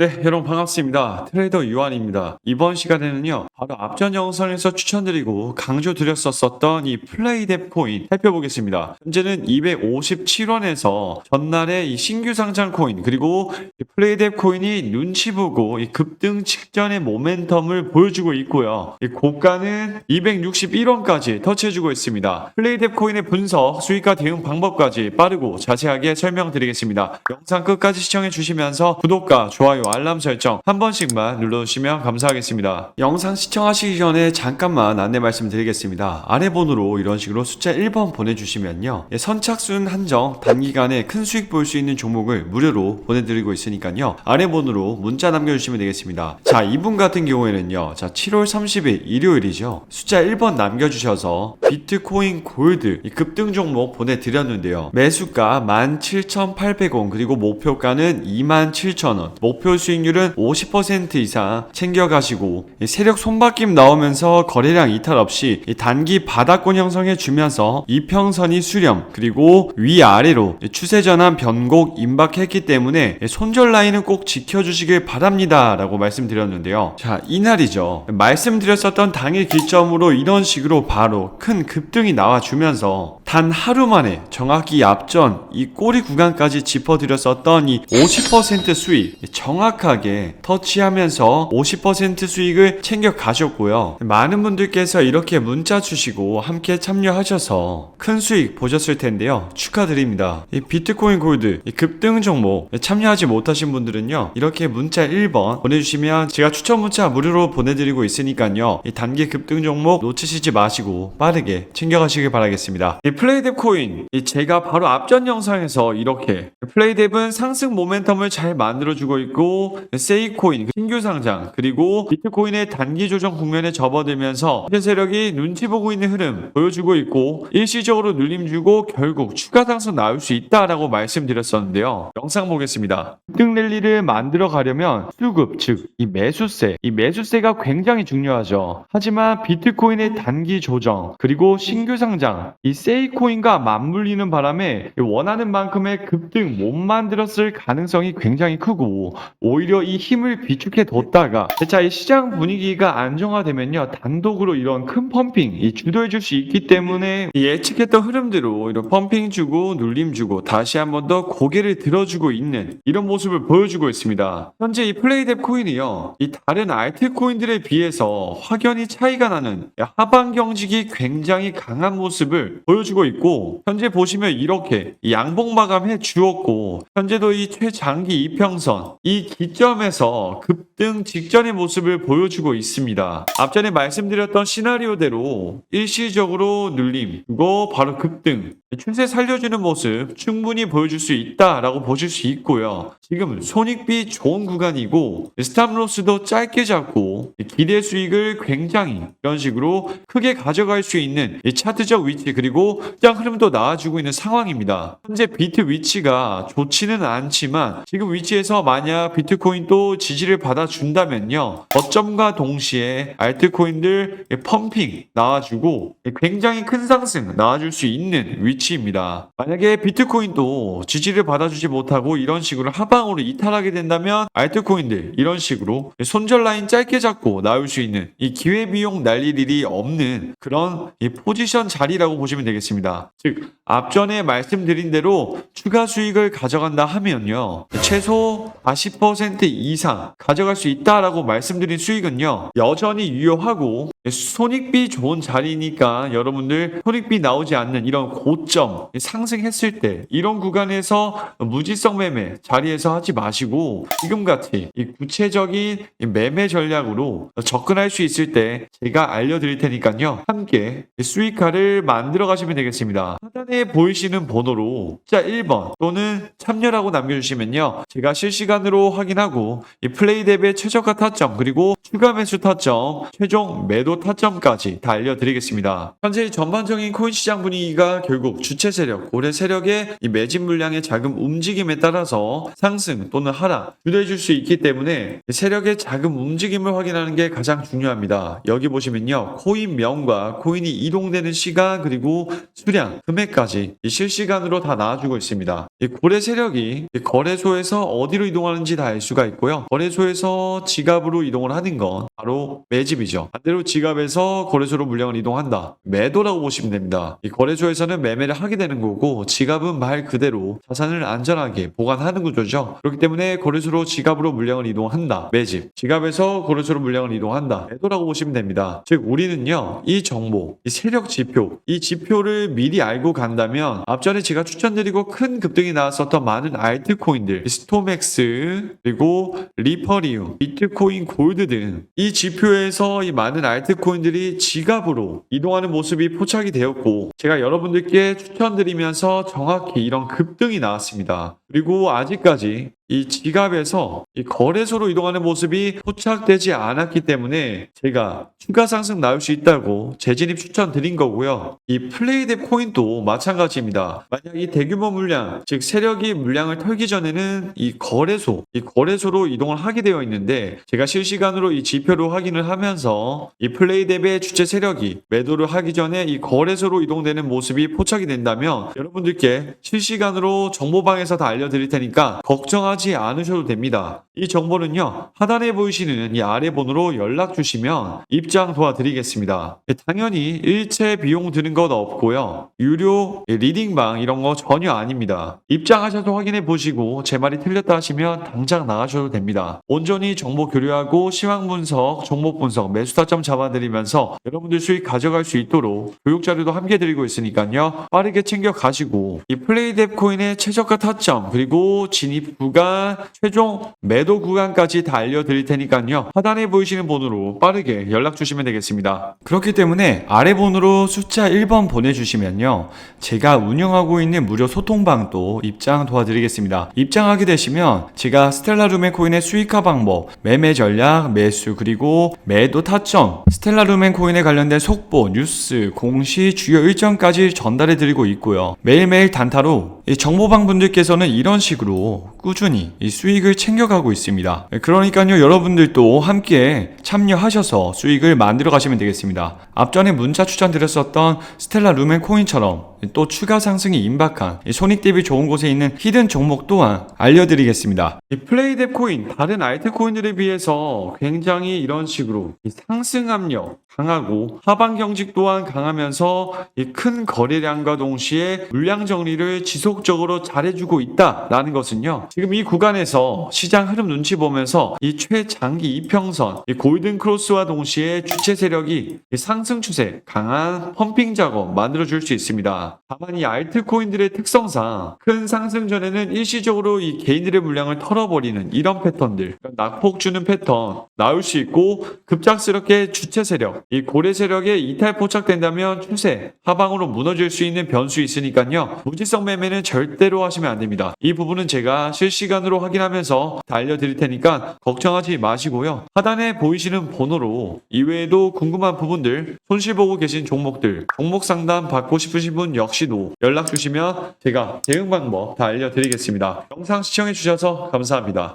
네, 여러분 반갑습니다. 트레이더 유한입니다. 이번 시간에는요, 바로 앞전 영상에서 추천드리고 강조드렸었던 이 플레이뎁 코인 살펴보겠습니다. 현재는 257원에서 전날에 이 신규 상장 코인 그리고 이 플레이뎁 코인이 눈치 보고 이 급등 직전의 모멘텀을 보여주고 있고요. 이 고가는 261원까지 터치해주고 있습니다. 플레이뎁 코인의 분석, 수익과 대응 방법까지 빠르고 자세하게 설명드리겠습니다. 영상 끝까지 시청해 주시면서 구독과 좋아요, 알람 설정 한 번씩만 눌러주시면 감사하겠습니다. 영상 시청하시기 전에 잠깐만 안내 말씀드리겠습니다. 아래 번호로 이런 식으로 숫자 1번 보내주시면요. 예, 선착순 한정 단기간에 큰 수익 볼 수 있는 종목을 무료로 보내드리고 있으니까요. 아래 번호로 문자 남겨주시면 되겠습니다. 자, 이분 같은 경우에는요. 자, 7월 30일 일요일이죠. 숫자 1번 남겨주셔서 비트코인 골드 이 급등 종목 보내드렸는데요. 매수가 17,800원 그리고 목표가는 27,000원. 목표 수익률은 50% 이상 챙겨가시고 이 세력 손바뀜 나오면서 거래량 이탈 없이 이 단기 바닥권 형성해 주면서 이평선이 수렴 그리고 위아래로 이 추세 전환 변곡 임박했기 때문에 이 손절 라인은 꼭 지켜주시길 바랍니다 라고 말씀드렸는데요. 자 이날이죠. 말씀드렸었던 당일 기점으로 이런 식으로 바로 큰 급등이 나와주면서 단 하루 만에 정확히 앞전 이 꼬리 구간까지 짚어드렸었던 이 50% 수익 정확하게 터치하면서 50% 수익을 챙겨 가셨고요. 많은 분들께서 이렇게 문자 주시고 함께 참여하셔서 큰 수익 보셨을 텐데요. 축하드립니다. 이 비트코인 골드 이 급등 종목 참여하지 못하신 분들은요. 이렇게 문자 1번 보내주시면 제가 추천 문자 무료로 보내드리고 있으니까요. 이 단기 급등 종목 놓치시지 마시고 빠르게 챙겨가시길 바라겠습니다. 이 플레이뎁 코인 이 제가 바로 앞전 영상에서 이렇게 플레이뎁은 상승 모멘텀을 잘 만들어주고 있고 세이 코인 신규 상장 그리고 비트코인의 단기 조정 국면에 접어들면서 현재 세력이 눈치 보고 있는 흐름 보여주고 있고 일시적으로 눌림 주고 결국 추가 상승 나올 수 있다라고 말씀드렸었는데요. 영상 보겠습니다. 급등 랠리를 만들어 가려면 수급 즉 이 매수세 이 매수세가 굉장히 중요하죠. 하지만 비트코인의 단기 조정 그리고 신규 상장 이 세이 코인과 맞물리는 바람에 원하는 만큼의 급등 못 만들었을 가능성이 굉장히 크고 오히려 이 힘을 비축해 뒀다가 자 이 시장 분위기가 안정화되면요 단독으로 이런 큰 펌핑 이 주도해 줄 수 있기 때문에 이 예측했던 흐름대로 이런 펌핑 주고 눌림 주고 다시 한 번 더 고개를 들어주고 있는 이런 모습을 보여주고 있습니다. 현재 이 플레이뎁 코인이요 이 다른 알트 코인들에 비해서 확연히 차이가 나는 하방 경직이 굉장히 강한 모습을 보여주고 있고 현재 보시면 이렇게 이 양봉 마감해 주었고 현재도 이 최장기 이평선 이 기점에서 급등 직전의 모습을 보여주고 있습니다. 앞전에 말씀드렸던 시나리오대로 일시적으로 눌림 그리고 바로 급등 추세 살려주는 모습 충분히 보여줄 수 있다라고 보실 수 있고요. 지금 손익비 좋은 구간이고 스탑로스도 짧게 잡고 기대 수익을 굉장히 이런 식으로 크게 가져갈 수 있는 이 차트적 위치 그리고 시장 흐름도 나와주고 있는 상황입니다. 현재 비트 위치가 좋지는 않지만 지금 위치에서 만약 비트코인도 지지를 받아준다면요. 거점과 동시에 알트코인들 펌핑 나와주고 굉장히 큰 상승 나와줄 수 있는 위치입니다. 만약에 비트코인도 지지를 받아주지 못하고 이런 식으로 하방으로 이탈하게 된다면 알트코인들 이런 식으로 손절 라인 짧게 잡고 나올 수 있는 이 기회비용 날릴 일이 없는 그런 이 포지션 자리라고 보시면 되겠습니다. 즉 앞전에 말씀드린 대로 추가 수익을 가져간다 하면요 최소 40% 이상 가져갈 수 있다라고 말씀드린 수익은요 여전히 유효하고 손익비 좋은 자리니까 여러분들 손익비 나오지 않는 이런 고점 상승했을 때 이런 구간에서 무지성 매매 자리에서 하지 마시고 지금같이 이 구체적인 이 매매 전략으로 접근할 수 있을 때 제가 알려드릴 테니까요 함께 수익화를 만들어 가시면 되겠습니다. 하단에 보이시는 번호로 자 1번 또는 참여라고 남겨주시면요. 제가 실시간으로 확인하고 이 플레이뎁의 최저가 타점 그리고 추가 매수 타점 최종 매도 타점까지 다 알려드리겠습니다. 현재 전반적인 코인 시장 분위기가 결국 주체 세력 고래 세력의 이 매집 물량의 자금 움직임에 따라서 상승 또는 하락 주도해 줄 수 있기 때문에 세력의 자금 움직임을 확인하는 게 가장 중요합니다. 여기 보시면요. 코인 명과 코인이 이동되는 시간 그리고 수량 금액까지 이 실시간으로 다 나와주고 있습니다 이 고래 세력이 이 거래소에서 어디로 이동하는지 다 알 수가 있고요. 거래소에서 지갑으로 이동을 하는 건 바로 매집이죠. 반대로 지갑에서 거래소로 물량을 이동한다. 매도라고 보시면 됩니다. 이 거래소에서는 매매를 하게 되는 거고 지갑은 말 그대로 자산을 안전하게 보관하는 구조죠. 그렇기 때문에 거래소로 지갑으로 물량을 이동한다. 매집. 지갑에서 거래소로 물량을 이동한다. 매도라고 보시면 됩니다. 즉 우리는요. 이 정보, 이 세력 지표, 이 지표를 미리 알고 간다면 앞전에 제가 추천드리고 큰 급등이 나왔었던 많은 알트코인들, 스토맥스, 그리고 리퍼리움, 비트코인 골드 등 이 지표에서 이 많은 알트코인들이 지갑으로 이동하는 모습이 포착이 되었고 제가 여러분들께 추천드리면서 정확히 이런 급등이 나왔습니다. 그리고 아직까지 이 지갑에서 이 거래소로 이동하는 모습이 포착되지 않았기 때문에 제가 추가 상승 나올 수 있다고 재진입 추천드린 거고요. 이 플레이뎁 코인도 마찬가지입니다. 만약 이 대규모 물량, 즉 세력이 물량을 털기 전에는 이 거래소, 이 거래소로 이동을 하게 되어 있는데 제가 실시간으로 이 지표로 확인을 하면서 이 플레이뎁의 주체 세력이 매도를 하기 전에 이 거래소로 이동되는 모습이 포착이 된다면 여러분들께 실시간으로 정보방에서 다 알려 드릴 테니까 걱정하지 않으셔도 됩니다. 이 정보는요 하단에 보이시는 이 아래 번호로 연락 주시면 입장 도와드리겠습니다. 예, 당연히 일체 비용 드는 것 없고요. 유료 예, 리딩방 이런 거 전혀 아닙니다. 입장하셔서 확인해 보시고 제 말이 틀렸다 하시면 당장 나가셔도 됩니다. 온전히 정보 교류하고 시황 분석, 종목 분석, 매수 타점 잡아드리면서 여러분들 수익 가져갈 수 있도록 교육 자료도 함께 드리고 있으니까요. 빠르게 챙겨 가시고 이 플레이뎁 코인의 최저가 타점 그리고 진입 구간, 최종 매도 구간까지 다 알려드릴 테니까요. 하단에 보이시는 번호로 빠르게 연락 주시면 되겠습니다. 그렇기 때문에 아래 번호로 숫자 1번 보내주시면요. 제가 운영하고 있는 무료 소통방도 입장 도와드리겠습니다. 입장하게 되시면 제가 스텔라루멘 코인의 수익화 방법, 매매 전략, 매수 그리고 매도 타점, 스텔라루멘 코인에 관련된 속보, 뉴스, 공시, 주요 일정까지 전달해 드리고 있고요. 매일매일 단타로 이 정보방 분들께서는 이런 식으로 꾸준히 이 수익을 챙겨가고 있습니다. 그러니까요, 여러분들도 함께 참여하셔서 수익을 만들어 가시면 되겠습니다. 앞전에 문자 추천드렸었던 스텔라 루멘 코인처럼 또 추가 상승이 임박한 이 손익 대비 좋은 곳에 있는 히든 종목 또한 알려드리겠습니다. 이 플레이뎁 코인, 다른 알트 코인들에 비해서 굉장히 이런 식으로 이 상승 압력 강하고 하방 경직 또한 강하면서 이큰 거래량과 동시에 물량 정리를 지속적으로 잘해주고 있다라는 것은요. 지금 이 구간에서 시장 흐름 눈치 보면서 이 최장기 이평선, 이 골든 크로스와 동시에 주체 세력이 이 상승 추세, 강한 펌핑 작업 만들어 줄 수 있습니다. 다만 이 알트코인들의 특성상 큰 상승 전에는 일시적으로 이 개인들의 물량을 털어버리는 이런 패턴들, 그러니까 낙폭 주는 패턴 나올 수 있고 급작스럽게 주체 세력, 이 고래 세력에 이탈 포착된다면 추세, 하방으로 무너질 수 있는 변수 있으니까요. 무지성 매매는 절대로 하시면 안 됩니다. 이 부분은 제가 실시간으로 확인하면서 다 알려드릴 테니까 걱정하지 마시고요. 하단에 보이시는 번호로 이외에도 궁금한 부분들, 손실 보고 계신 종목들, 종목 상담 받고 싶으신 분 역시도 연락 주시면 제가 대응 방법 다 알려드리겠습니다. 영상 시청해 주셔서 감사합니다.